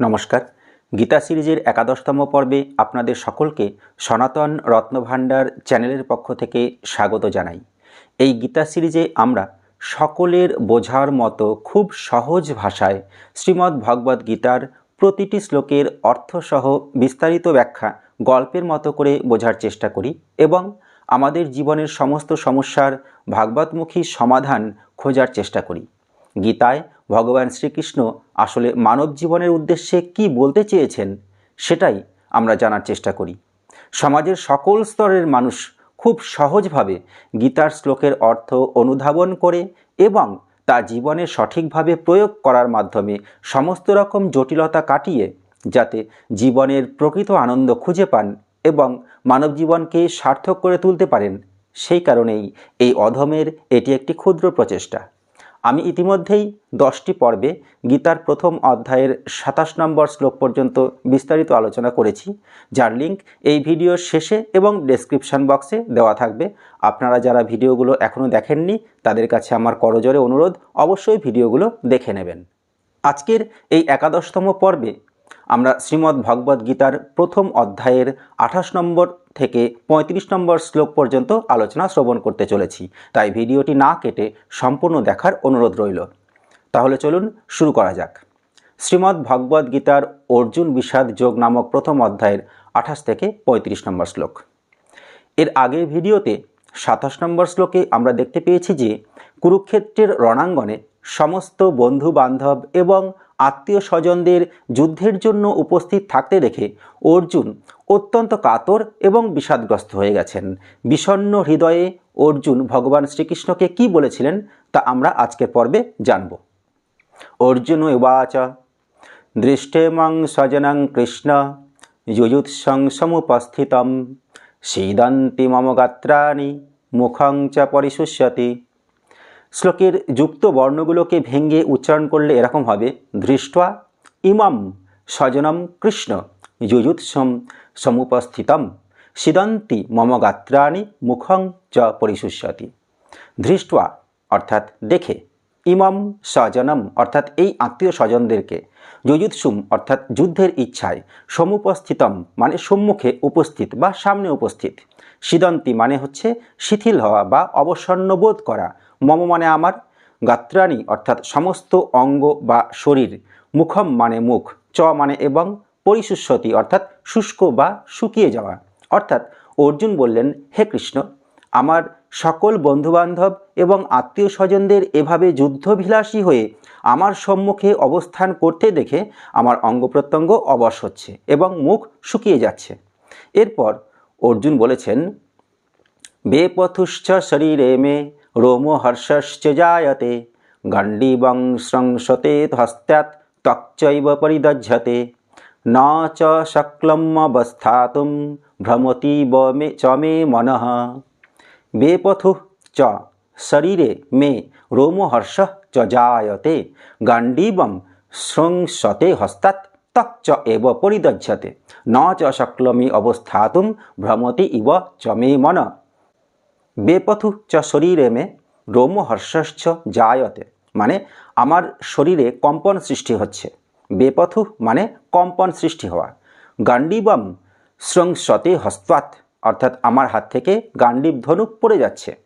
নমস্কার। গীতা সিরিজের একাদশতম পর্বে আপনাদের সকলকে সনাতন রত্নভাণ্ডার চ্যানেলের পক্ষ থেকে স্বাগত জানাই। এই গীতা সিরিজে আমরা সকলের বোঝার মতো খুব সহজ ভাষায় শ্রীমদ্ ভগবদ্ গীতার প্রতিটি শ্লোকের অর্থসহ বিস্তারিত ব্যাখ্যা গল্পের মতো করে বোঝার চেষ্টা করি এবং আমাদের জীবনের সমস্ত সমস্যার ভাগবতমুখী সমাধান খোঁজার চেষ্টা করি। গীতায় ভগবান শ্রীকৃষ্ণ আসলে মানব জীবনের উদ্দেশ্যে কি বলতে চেয়েছেন, সেটাই আমরা জানার চেষ্টা করি। সমাজের সকল স্তরের মানুষ খুব সহজভাবে গীতার শ্লোকের অর্থ অনুধাবন করে এবং তা জীবনে সঠিকভাবে প্রয়োগ করার মাধ্যমে সমস্ত রকম জটিলতা কাটিয়ে যাতে জীবনের প্রকৃত আনন্দ খুঁজে পান এবং মানব জীবনকে সার্থক করে তুলতে পারেন। সেই কারণেই এই অধমের এটি একটি ক্ষুদ্র প্রচেষ্টা। আমি ইতিমধ্যেই দশটি পর্বে গীতার প্রথম অধ্যায়ের সাতাশ নম্বর শ্লোক পর্যন্ত বিস্তারিত আলোচনা করেছি। যার লিঙ্ক এই ভিডিওর শেষে এবং ডেসক্রিপশান বক্সে দেওয়া থাকবে। আপনারা যারা ভিডিওগুলো এখনও দেখেননি, তাদের কাছে আমার করজোরে অনুরোধ, অবশ্যই ভিডিওগুলো দেখে নেবেন। আজকের এই একাদশতম পর্বে আমরা শ্রীমদ্ ভগবদ্ গীতার প্রথম অধ্যায়ের আঠাশ নম্বর থেকে পঁয়ত্রিশ নম্বর শ্লোক পর্যন্ত আলোচনা শ্রবণ করতে চলেছি। তাই ভিডিওটি না কেটে সম্পূর্ণ দেখার অনুরোধ রইল। তাহলে চলুন শুরু করা যাক। শ্রীমদ্ ভগবদ্ গীতার অর্জুন বিষাদ যোগ নামক প্রথম অধ্যায়ের আঠাশ থেকে পঁয়ত্রিশ নম্বর শ্লোক। এর আগের ভিডিওতে সাতাশ নম্বর শ্লোকে আমরা দেখতে পেয়েছি যে কুরুক্ষেত্রের রণাঙ্গনে সমস্ত বন্ধু বান্ধব এবং আত্মীয় স্বজনদের যুদ্ধের জন্য উপস্থিত থাকতে দেখে অর্জুন অত্যন্ত কাতর এবং বিষাদগ্রস্ত হয়ে গেছেন। বিষণ্ণ হৃদয়ে অর্জুন ভগবান শ্রীকৃষ্ণকে কি বলেছিলেন তা আমরা আজকের পর্বে জানব। অর্জুন উবাচ, দৃষ্টেমং স্বজনং কৃষ্ণ, যুযুৎসং সমুপস্থিতম, সীদন্তি মম গাত্রাণি, মুখং চ পরিশুষ্যতি। শ্লোকের যুক্ত বর্ণগুলোকে ভেঙ্গে উচ্চারণ করলে এরকম হবে, দৃষ্টা ইমাম স্বজনম কৃষ্ণ যুযুৎসম সমুপস্থিতম সিদন্তি মম গাত্রাণি মুখং চ পরিশুষ্যতি। ধৃষ্টা অর্থাৎ দেখে, ইমাম স্বজনম অর্থাৎ এই আত্মীয় স্বজনদেরকে, যুযুৎসুম অর্থাৎ যুদ্ধের ইচ্ছায় সমুপস্থিতম মানে সম্মুখে উপস্থিত বা সামনে উপস্থিত। সিদন্তি মানে হচ্ছে শিথিল হওয়া বা অবসন্ন বোধ করা মম মানে আমার, গাত্রাণী অর্থাৎ সমস্ত অঙ্গ বা শরীর, মুখম মানে মুখ, চ মানে এবং পরিশুষ্যতি অর্থাৎ শুষ্ক বা শুকিয়ে যাওয়া। অর্থাৎ অর্জুন বললেন, হে কৃষ্ণ, আমার সকল বন্ধুবান্ধব এবং আত্মীয় স্বজনদের এভাবে যুদ্ধভিলাষী হয়ে আমার সম্মুখে অবস্থান করতে দেখে আমার অঙ্গ প্রত্যঙ্গ অবশ হচ্ছে এবং মুখ শুকিয়ে যাচ্ছে। এরপর অর্জুন বলেছেন, বেপথুশ্চ শরীরে মে রোমহর্ষশ্চ জায়তে, গণ্ডীবং স্রংসতে হস্ত্যাৎ ত্বকচৈব পরিদজ্যতে ন চ শক্লমবস্থাতুম ভ্রমতি মে চ মে মনঃ। বেপথু চ, শরীরে মে রোমহর্ষ চ জায়তে গাণ্ডীবম স্রংসতে হস্তাৎ তক চ এব পরিদজ্যতে ন চ শক্লমি অবস্থাতুম ভ্রমতি ইব চ মে মন। বেপথু চ শরীরে মে রোম রোমহর্ষশ্চ জায়তে। মানে আমার শরীরে কম্পন সৃষ্টি হচ্ছে। বেপথু মানে কম্পন সৃষ্টি হওয়া। গান্ডিবম স্রংসতে হস্তাৎ অর্থাৎ আমার হাত থেকে গান্ডীব ধনুক পড়ে যাচ্ছে।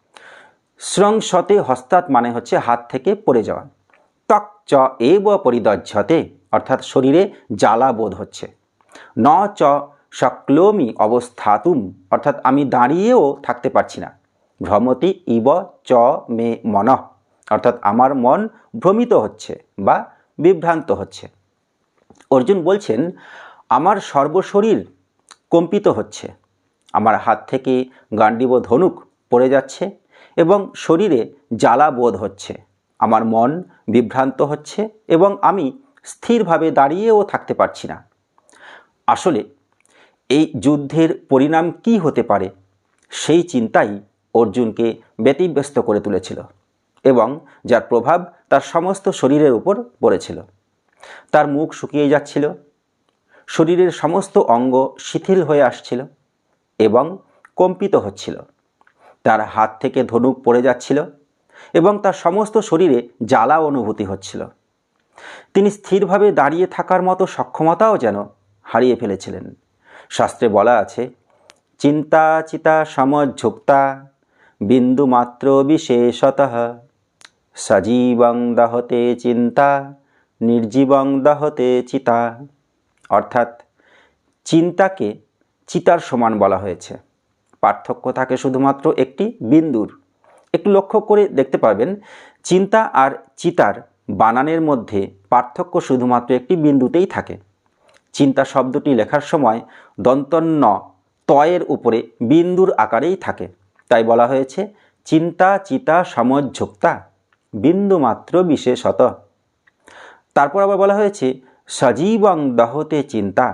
স্রংসতে হস্তাৎ মানে হচ্ছে হাত থেকে পড়ে যাওয়া। ত্বক চ এব পরিদজ্যতে অর্থাৎ শরীরে জ্বালা বোধ হচ্ছে। ন চ শক্লোমি অবস্থাতুম, অর্থাৎ আমি দাঁড়িয়েও থাকতে পারছি না। ভ্রমতি ইব চ মে মন, অর্থাৎ আমার মন ভ্রমিত হচ্ছে বা বিভ্রান্ত হচ্ছে। অর্জুন বলছেন, আমার সর্বশরীর কম্পিত হচ্ছে, আমার হাত থেকে গান্ডীব ধনুক পড়ে যাচ্ছে এবং শরীরে জ্বালা বোধ হচ্ছে, আমার মন বিভ্রান্ত হচ্ছে এবং আমি স্থিরভাবে দাঁড়িয়েও থাকতে পারছি না। আসলে এই যুদ্ধের পরিণাম কি হতে পারে? সেই চিন্তাই অর্জুনকে ব্যতিব্যস্ত করে তুলেছিল এবং যার প্রভাব তার সমস্ত শরীরের উপর পড়েছিল। তার মুখ শুকিয়ে যাচ্ছিল, শরীরের সমস্ত অঙ্গ শিথিল হয়ে আসছিল এবং কম্পিত হচ্ছিল। তার হাত থেকে ধনুক পড়ে যাচ্ছিল এবং তার সমস্ত শরীরে জ্বালা অনুভূতি হচ্ছিল। তিনি স্থিরভাবে দাঁড়িয়ে থাকার মতো সক্ষমতাও যেন হারিয়ে ফেলেছিলেন। শাস্ত্রে বলা আছে, চিন্তা চিতা সমঝুক্তা বিন্দুমাত্র বিশেষত সজীবং দহতে চিন্তা, নির্জীবং দহতে চিতা। অর্থাৎ চিন্তাকে চিতার সমান বলা হয়েছে। পার্থক্য থাকে শুধুমাত্র একটি বিন্দুর। একটু লক্ষ্য করে দেখতে পাবেন চিন্তা আর চিতার বানানের মধ্যে পার্থক্য শুধুমাত্র একটি বিন্দুতেই থাকে। চিন্তা শব্দটি লেখার সময় দন্তন্য তয়ের উপরে বিন্দুর আকারেই থাকে। তাই বলা হয়েছে, চিন্তা, চিতা সমঝোক্তা বিন্দু মাত্র বিশেষত। তারপর আবার বলা হয়েছে, সজীবং দহতে চিন্তা,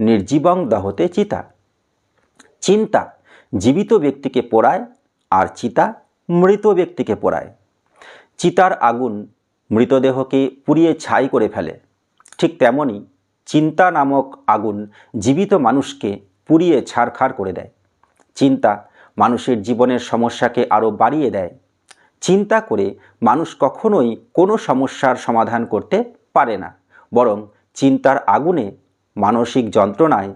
নির্জীবং দহতে চিতা। চিন্তা জীবিত ব্যক্তিকে পোড়ায় আর চিতা মৃত ব্যক্তিকে পোড়ায়। চিতার আগুন মৃতদেহকে পুড়িয়ে ছাই করে ফেলে। ঠিক তেমনই চিন্তা নামক আগুন জীবিত মানুষকে পুড়িয়ে ছাড়খাড় করে দেয়। চিন্তা মানুষের জীবনের সমস্যাকে আরও বাড়িয়ে দেয়। চিন্তা করে মানুষ কখনোই কোনো সমস্যার সমাধান করতে পারে না। বরং চিন্তার আগুনে মানসিক যন্ত্রণায়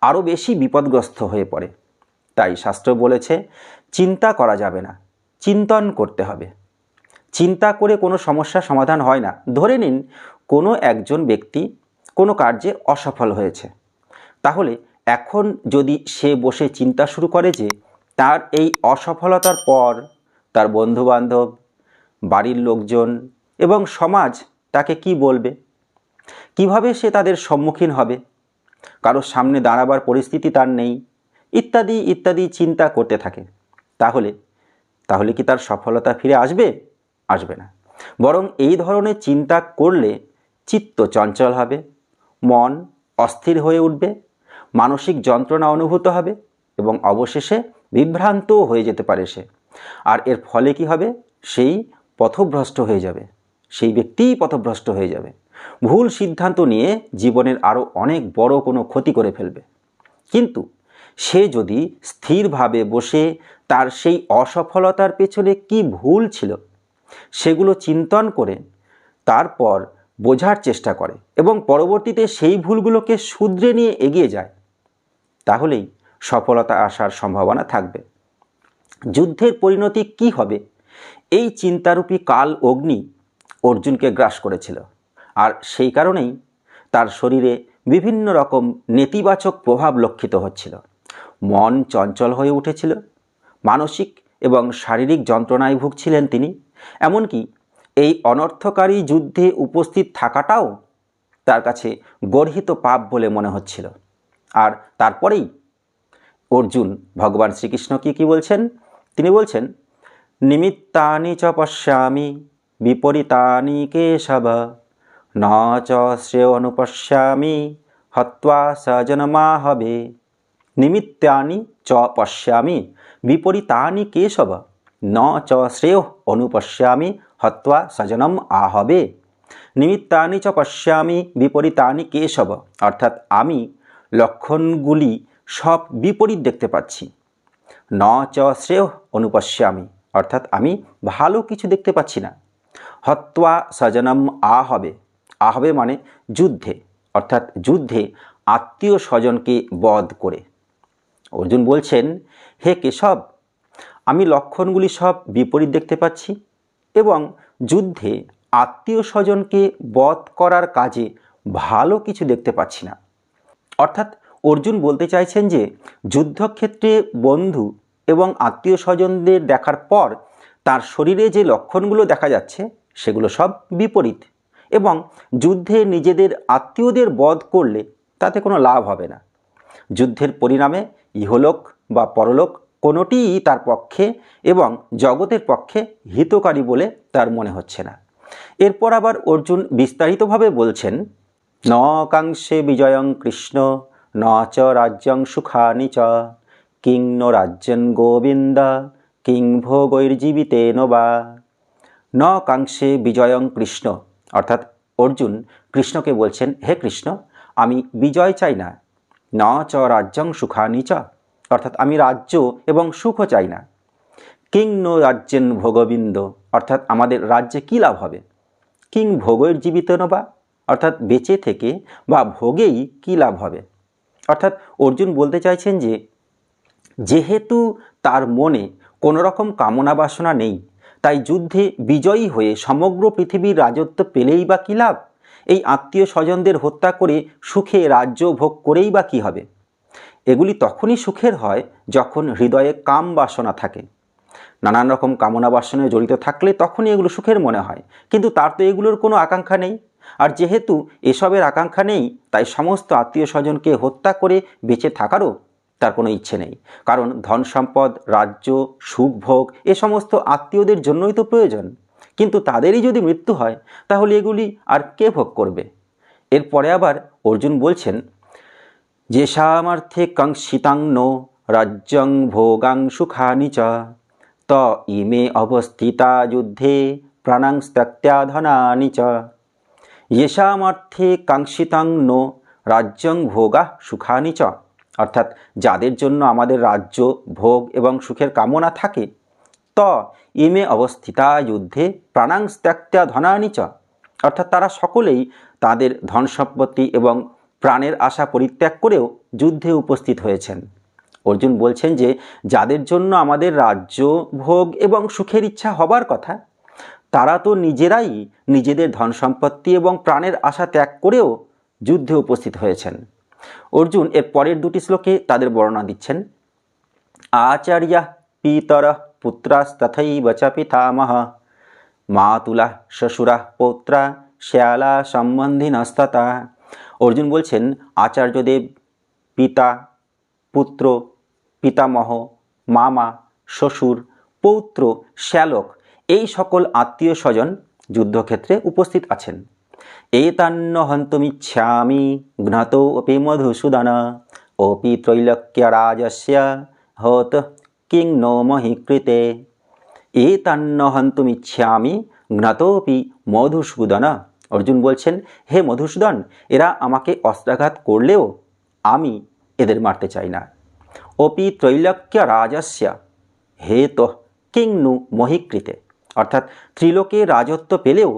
আরও বেশি বিপদগ্রস্ত হয়ে পড়ে। তাই শাস্ত্র বলেছে, চিন্তা করা যাবে না, চিন্তন করতে হবে। চিন্তা করে কোনো সমস্যা সমাধান হয় না। ধরে নিন, কোনো একজন ব্যক্তি কোনো কার্যে অসফল হয়েছে। তাহলে এখন যদি সে বসে চিন্তা শুরু করে যে তার এই অসফলতার পর তার বন্ধুবান্ধব, বাড়ির লোকজন এবং সমাজ তাকে কি বলবে? কীভাবে সে তাদের সম্মুখীন হবে? কারোর সামনে দাঁড়াবার পরিস্থিতি তার নেই, ইত্যাদি ইত্যাদি চিন্তা করতে থাকে। তাহলে তাহলে কি তার সফলতা ফিরে আসবে? আসবে না। বরং এই ধরনের চিন্তা করলে চিত্ত চঞ্চল হবে, মন অস্থির হয়ে উঠবে, মানসিক যন্ত্রণা অনুভূত হবে এবং অবশেষে বিভ্রান্তও হয়ে যেতে পারে সে। আর এর ফলে কি হবে? সেই পথভ্রষ্ট হয়ে যাবে। সেই ব্যক্তিই পথভ্রষ্ট হয়ে যাবে। ভুল সিদ্ধান্ত নিয়ে জীবনের আরও অনেক বড় কোনো ক্ষতি করে ফেলবে। কিন্তু সে যদি স্থিরভাবে বসে তার সেই অসফলতার পেছনে কি ভুল ছিল, সেগুলো চিন্তন করে তারপর বোঝার চেষ্টা করে এবং পরবর্তীতে সেই ভুলগুলোকে শুধরে নিয়ে এগিয়ে যায়। তাহলেই সফলতা আসার সম্ভাবনা থাকবে। যুদ্ধের পরিণতি কি হবে? এই চিন্তারূপী কাল অগ্নি অর্জুনকে গ্রাস করেছিল। আর সেই কারণেই তার শরীরে বিভিন্ন রকম নেতিবাচক প্রভাব লক্ষিত হচ্ছিল। মন চঞ্চল হয়ে উঠেছিল। মানসিক এবং শারীরিক যন্ত্রণায় ভুগছিলেন তিনি। এমনকি এই অনর্থকারী যুদ্ধে উপস্থিত থাকাটাও তার কাছে গর্হিত পাপ বলে মনে হচ্ছিল। আর তারপরেই অর্জুন, ভগবান শ্রীকৃষ্ণকে কি বলছেন? তিনি বলছেন, নিমিত্তানি চ পশ্যামি, বিপরীতানি কেশব, ন চ শ্রেয় অনুপশ্যামি, হত্বা সজনমা হবে নিমিত্তানি চ পশ্যামি, বিপরীতানি কেশব, ন চ শ্রেয় অনুপশ্যামি, হত্বা সজনম আহবে। নিমিত্তানি চ পশ্যামি, বিপরীতানি কেশব, অর্থাৎ আমি লক্ষণগুলি সব বিপরীত দেখতে পাচ্ছি। ন, চ, শ্রেয় অনুপশ্যামি, অর্থাৎ আমি ভালো কিছু দেখতে পাচ্ছি না। হত্বা সজনম আ হবে। আ হবে মানে যুদ্ধে, অর্থাৎ যুদ্ধে আত্মীয় স্বজনকে বধ করে। অর্জুন বলছেন, হে কেশব, আমি লক্ষণগুলি সব বিপরীত দেখতে পাচ্ছি এবং যুদ্ধে আত্মীয় স্বজনকে বধ করার কাজে ভালো কিছু দেখতে পাচ্ছি না। অর্থাৎ অর্জুন বলতে চাইছেন যে, যুদ্ধক্ষেত্রে বন্ধু এবং আত্মীয় স্বজনদের দেখার পর তার শরীরে যে লক্ষণগুলো দেখা যাচ্ছে, সেগুলো সব বিপরীত এবং যুদ্ধে নিজেদের আত্মীয়দের বধ করলে তাতে কোনো লাভ হবে না। যুদ্ধের পরিণামে ইহলোক বা পরলোক কোনোটিই তার পক্ষে এবং জগতের পক্ষে হিতকারী বলে তার মনে হচ্ছে না। এরপর আবার অর্জুন বিস্তারিতভাবে বলছেন ন কাংশে বিজয়ং কৃষ্ণ। ন চ রাজ্যং সুখানি চ কিং ন রাজ্যন গোবিন্দ কিং ভোগৈর্জীবিতেন বা ন কাংশে বিজয়ং কৃষ্ণ অর্থাৎ অর্জুন কৃষ্ণকে বলছেন, হে কৃষ্ণ, আমি বিজয় চাই না। ন চ রাজ্যং সুখানি চ। অর্থাৎ আমি রাজ্য এবং সুখও চাই না। কিং নো রাজ্যেন ভোগবিন্দ। অর্থাৎ আমাদের রাজ্যে কী লাভ হবে? কিং ভোগের জীবিত বা? অর্থাৎ বেঁচে থেকে বা ভোগেই কী লাভ হবে? অর্থাৎ অর্জুন বলতে চাইছেন যে, যেহেতু তার মনে কোনো রকম কামনা বাসনা নেই, তাই যুদ্ধে বিজয়ী হয়ে সমগ্র পৃথিবীর রাজত্ব পেলেই বা কী লাভ? এই আত্মীয় স্বজনদের হত্যা করে সুখে রাজ্য ভোগ করেই বা কী হবে? এগুলি তখনই সুখের হয় যখন হৃদয়ে কাম বাসনা থাকে। নানান রকম কামনা বাসনায় জড়িত থাকলে তখনই এগুলো সুখের মনে হয়, কিন্তু তার তো এগুলোর কোনো আকাঙ্ক্ষা নেই। আর যেহেতু এসবের আকাঙ্ক্ষা নেই, তাই সমস্ত আত্মীয় স্বজনকে হত্যা করে বেঁচে থাকারও তার কোনো ইচ্ছে নেই। কারণ ধন সম্পদ, রাজ্য, সুখ, ভোগ এ সমস্ত আত্মীয়দের জন্যই তো প্রয়োজন। কিন্তু তাদেরই যদি মৃত্যু হয়, তাহলে এগুলি আর কে ভোগ করবে? এরপরে আবার অর্জুন বলছেন যেষামার্থে কংসিতাং রাজ্যং ভোগাং সুখানি চ, ত ইমে অবস্থিতা যুদ্ধে প্রাণাং ত্যক্ত্যা ধনানি চ। Yeশামার্থে কাঙ্ক্ষিতাং নো রাজ্যং ভোগা সুখানি চ অর্থাৎ যাদের জন্য আমাদের রাজ্য, ভোগ এবং সুখের কামনা থাকে, ত ইমে অবস্থিতা যুদ্ধে প্রাণাং ত্যক্ত্যা ধনানি চ। অর্থাৎ তারা সকলেই তাদের ধন সম্পত্তি এবং প্রাণের আশা পরিত্যাগ করেও যুদ্ধে উপস্থিত হয়েছেন। অর্জুন বলছেন যে, যাদের জন্য আমাদের রাজ্য, ভোগ এবং সুখের ইচ্ছা হবার কথা তারা তো নিজেরাই নিজেদের ধন সম্পত্তি এবং প্রাণের আশা ত্যাগ করেও যুদ্ধে উপস্থিত হয়েছেন। অর্জুন এর পরের দুটি শ্লোকে তাদের বর্ণনা দিচ্ছেন, আচার্যা পিতর পুত্রাস্তথৈব চ পিতামহ। মাতুলা শ্বশুরা পৌত্রা, শ্যালা সম্বন্ধিনস্ততা। অর্জুন বলছেন, আচার্যদেব, পিতা, পুত্র, পিতামহ, মামা, শ্বশুর, পৌত্র, শ্যালক এই সকল আত্মীয় স্বজন যুদ্ধক্ষেত্রে উপস্থিত আছেন। এতান্ন হন্তমিচ্ছামি ঘ্নত অপি মধুসূদন, অপি ত্রৈলক্যরাজস্য হত কিং নো মহি কৃতে। এতান্ন হন্তমিচ্ছামি ঘ্নতোপি মধুসূদন। অর্জুন বলছেন, হে মধুসূদন, এরা আমাকে অস্ত্রাঘাত করলেও আমি এদের মারতে চাই না। অপি ত্রৈলক্য রাজস্য হে তো কিং নু মহিকৃতে অর্থাৎ ত্রিলোকে রাজত্ব পেলেও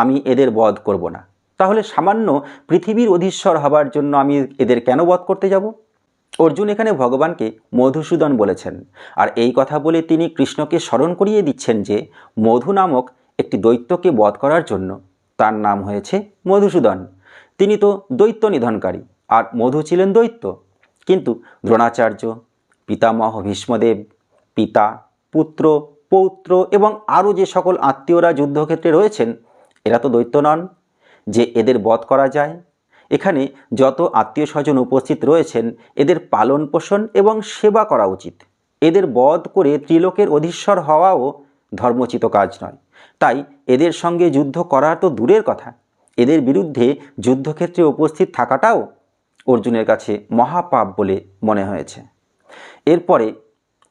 আমি এদের বধ করব না। তাহলে সামান্য পৃথিবীর অধীশ্বর হবার জন্য আমি এদের কেন বধ করতে যাব? অর্জুন এখানে ভগবানকে মধুসূদন বলেছেন। আর এই কথা বলে তিনি কৃষ্ণকে স্মরণ করিয়ে দিচ্ছেন যে মধু নামক একটি দৈত্যকে বধ করার জন্য তার নাম হয়েছে মধুসূদন। তিনি তো দৈত্য নিধনকারী, আর মধু ছিলেন দৈত্য। কিন্তু দ্রোণাচার্য, পিতামহ ভীষ্মদেব, পিতা, পুত্র পৌত্র এবং আরও যে সকল আত্মীয়রা যুদ্ধক্ষেত্রে রয়েছেন, এরা তো দৈত্য নন। যে এদের বধ করা যায়, এখানে যত আত্মীয় স্বজন উপস্থিত রয়েছেন, এদের পালন পোষণ এবং সেবা করা উচিত। এদের বধ করে ত্রিলোকের অধীশ্বর হওয়াও ধর্মচিত কাজ নয়। তাই এদের সঙ্গে যুদ্ধ করা তো দূরের কথা। এদের বিরুদ্ধে যুদ্ধক্ষেত্রে উপস্থিত থাকাটাও অর্জুনের কাছে মহাপাপ বলে মনে হয়েছে। এরপরে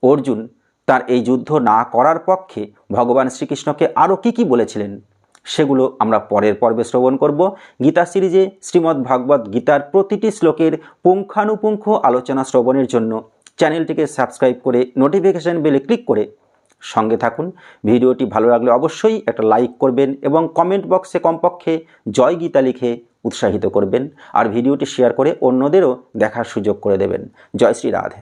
অর্জুন তার এই যুদ্ধ না করার পক্ষে ভগবান শ্রীকৃষ্ণকে আরও কী কী বলেছিলেন সেগুলো আমরা পরের পর্বে শ্রবণ করব। গীতা সিরিজে শ্রীমদ্ ভাগবত গীতার প্রতিটি শ্লোকের পুঙ্খানুপুঙ্খ আলোচনা শ্রবণের জন্য চ্যানেলটিকে সাবস্ক্রাইব করে নোটিফিকেশান বেলে ক্লিক করে সঙ্গে থাকুন। ভিডিওটি ভালো লাগলে অবশ্যই একটা লাইক করবেন এবং কমেন্ট বক্সে কমপক্ষে জয় গীতা লিখে উৎসাহিত করবেন। আর ভিডিওটি শেয়ার করে অন্যদেরও দেখার সুযোগ করে দেবেন। জয় শ্রী রাধে।